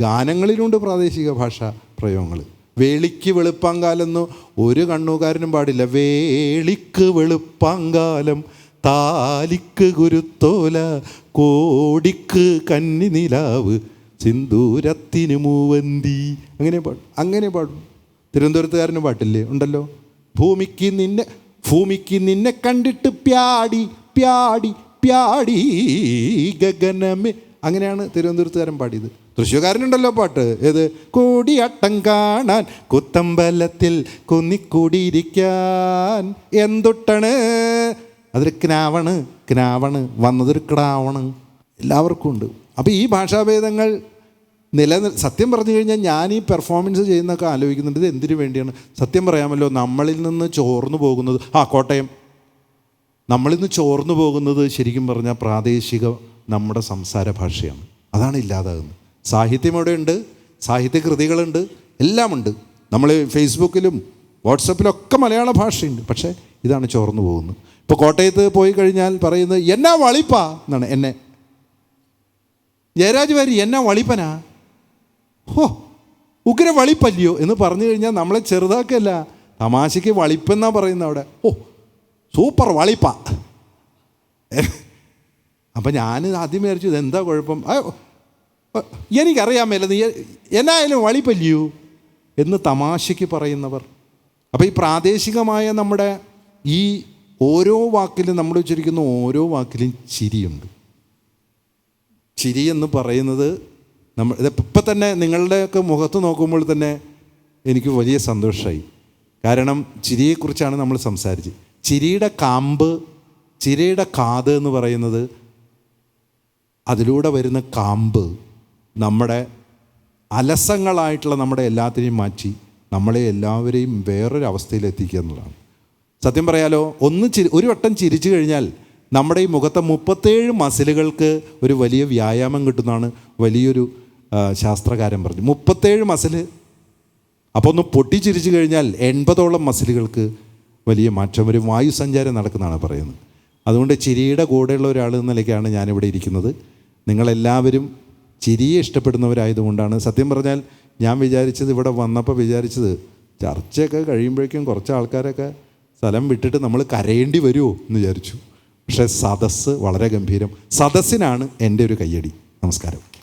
ഗാനങ്ങളിലുണ്ട് പ്രാദേശിക ഭാഷ പ്രയോഗങ്ങൾ വേളിക്ക് വെളുപ്പാങ്കാലെന്ന് ഒരു കണ്ണൂകാരനും പാടില്ല. വേളിക്ക് വെളുപ്പാങ്കാലം താലിക്ക് ഗുരുത്തോല കോടിക്ക് കന്നി നിലാവ് സിന്ദൂരത്തിന് മൂവന്തി. അങ്ങനെ പാടും അങ്ങനെ പാടും. തിരുവനന്തപുരത്തുകാരന് പാട്ടില്ലേ? ഉണ്ടല്ലോ. ഭൂമിക്ക് നിന്നെ ഭൂമിക്ക് നിന്നെ കണ്ടിട്ട് പ്യാടി പ്യാടി പ്യാടി ഗഗനമേ. അങ്ങനെയാണ് തിരുവനന്തപുരത്തുകാരൻ പാടിയത്. തൃശ്ശൂർക്കാരനുണ്ടല്ലോ പാട്ട്. ഏത്? കൂടിയാട്ടം കാണാൻ കുത്തമ്പലത്തിൽ കുന്നിക്കൂടിയിരിക്കാൻ. എന്തൊട്ടാണ്? അതൊരു ക്നാവണ് ക്നാവണ് വന്നതൊരു ക്ടാവണ് എല്ലാവർക്കും ഉണ്ട്. അപ്പോൾ ഈ ഭാഷാഭേദങ്ങൾ നിലനിൽ സത്യം പറഞ്ഞു കഴിഞ്ഞാൽ ഞാൻ ഈ പെർഫോമൻസ് ചെയ്യുന്നൊക്കെ ആലോചിക്കുന്നുണ്ട്. ഇത് എന്തിനു വേണ്ടിയാണ്? സത്യം പറയാമല്ലോ നമ്മളിൽ നിന്ന് ചോർന്നു പോകുന്നത് ആ കോട്ടയം. നമ്മളിൽ നിന്ന് ചോർന്നു പോകുന്നത് ശരിക്കും പറഞ്ഞാൽ പ്രാദേശിക നമ്മുടെ സംസാര ഭാഷയാണ്. അതാണ് ഇല്ലാതാകുന്നത്. സാഹിത്യം ഇവിടെയുണ്ട് സാഹിത്യ കൃതികളുണ്ട് എല്ലാമുണ്ട്. നമ്മൾ ഫേസ്ബുക്കിലും വാട്സപ്പിലൊക്കെ മലയാള ഭാഷയുണ്ട്. പക്ഷേ ഇതാണ് ചോർന്നു പോകുന്നത്. ഇപ്പോൾ കോട്ടയത്ത് പോയി കഴിഞ്ഞാൽ പറയുന്നത് എന്നാ വളിപ്പാ എന്നാണ്. എന്നെ ജയരാജ് വാരി എന്നാ വളിപ്പനാ? ഹോ ഉഗ്ര വളിപ്പല്ലയോ എന്ന് പറഞ്ഞു കഴിഞ്ഞാൽ നമ്മളെ ചെറുതാക്കല്ല തമാശയ്ക്ക് വളിപ്പെന്നാ പറയുന്നത് അവിടെ. ഓ സൂപ്പർ വളിപ്പ. അപ്പം ഞാൻ ആദ്യം വിചാരിച്ചു ഇതെന്താ കുഴപ്പം? എനിക്കറിയാൻ നീ എന്നായാലും വളിപ്പല്ലയോ എന്ന് തമാശയ്ക്ക് പറയുന്നവർ. അപ്പോൾ ഈ പ്രാദേശികമായ നമ്മുടെ ഈ ഓരോ വാക്കിലും നമ്മൾ ഉച്ചരിക്കുന്ന ഓരോ വാക്കിലും ചിരിയുണ്ട്. ചിരി എന്ന് പറയുന്നത് നമ്മൾ ഇപ്പം തന്നെ നിങ്ങളുടെയൊക്കെ മുഖത്ത് നോക്കുമ്പോൾ തന്നെ എനിക്ക് വലിയ സന്തോഷമായി കാരണം ചിരിയെക്കുറിച്ചാണ് നമ്മൾ സംസാരിച്ചത് ചിരിയുടെ കാമ്പ് ചിരിയുടെ കാത് എന്ന് പറയുന്നത് അതിലൂടെ വരുന്ന കാമ്പ് നമ്മുടെ അലസങ്ങളായിട്ടുള്ള നമ്മുടെ എല്ലാത്തിനെയും മാറ്റി നമ്മളെ എല്ലാവരെയും വേറൊരു അവസ്ഥയിൽ എന്നുള്ളതാണ്. സത്യം പറയാലോ ഒന്ന് ചിരി ഒരു വട്ടം ചിരിച്ചു കഴിഞ്ഞാൽ നമ്മുടെ ഈ മുഖത്തെ മുപ്പത്തേഴ് മസിലുകൾക്ക് ഒരു വലിയ വ്യായാമം കിട്ടുന്നതാണ് വലിയൊരു ശാസ്ത്രകാരം ശാസ്ത്രകാരൻ പറഞ്ഞു. മുപ്പത്തേഴ് മസിൽ. അപ്പോൾ ഒന്ന് പൊട്ടിച്ചിരിച്ചു കഴിഞ്ഞാൽ എൺപതോളം മസിലുകൾക്ക് വലിയ മാറ്റം ഒരു വായുസഞ്ചാരം നടക്കുന്നതാണ് പറയുന്നത്. അതുകൊണ്ട് ചിരിയുടെ കൂടെയുള്ള ഒരാൾ എന്ന നിലയ്ക്കാണ് ഞാനിവിടെ ഇരിക്കുന്നത്. നിങ്ങളെല്ലാവരും ചിരിയെ ഇഷ്ടപ്പെടുന്നവരായതുകൊണ്ടാണ്. സത്യം പറഞ്ഞാൽ ഞാൻ വിചാരിച്ചത് ഇവിടെ വന്നപ്പോൾ വിചാരിച്ചത് ചർച്ചയൊക്കെ കഴിയുമ്പോഴേക്കും കുറച്ച് ആൾക്കാരൊക്കെ സ്ഥലം വിട്ടിട്ട് നമ്മൾ കരയേണ്ടി വരുമോ എന്ന് വിചാരിച്ചു. പക്ഷേ സദസ്സ് വളരെ ഗംഭീരം. സദസ്സിനാണ് എന്റെ ഒരു കയ്യടി. നമസ്കാരം.